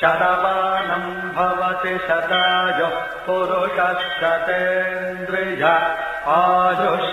शरबाणम् भवति सदायुः पुरुषक्षतेन्द्रिय आयुष्येवेन्द्रिय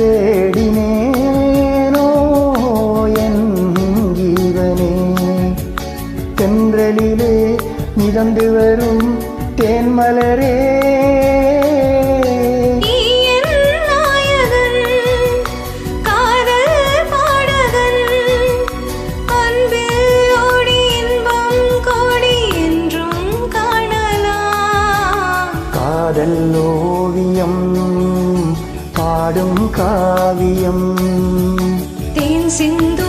தேடினேனோ என் ஜீவனே தென்றலிலே மிதந்து வரும் தேன்மலரே. காதல் ஓவியம் பாடும் காவியம். தேன் சிந்து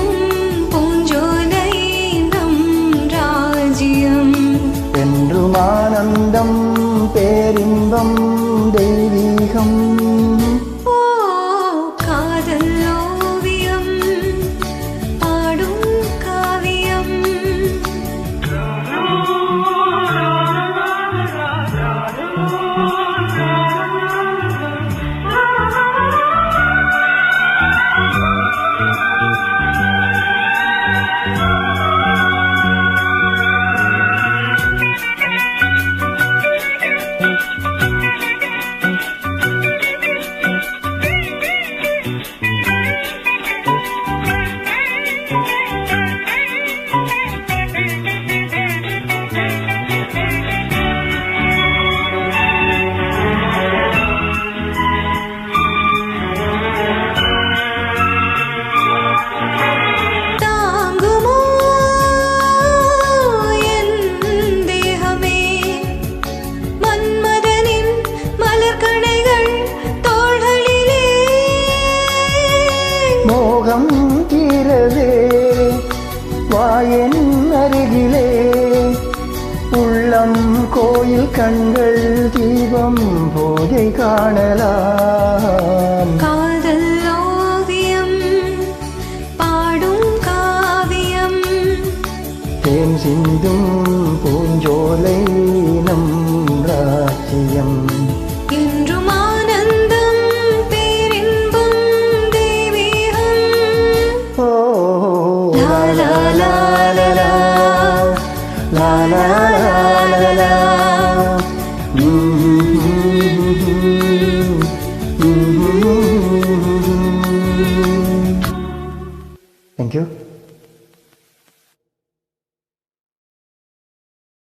மோகம் தீரவே வாயன் அருகிலே. உள்ளம் கோயில் கண்கள் தீபம் போதை காணலாம். காதல் ஓவியம் பாடும் காவியம். தேன் சிந்தும் பூஞ்சோலை la la la.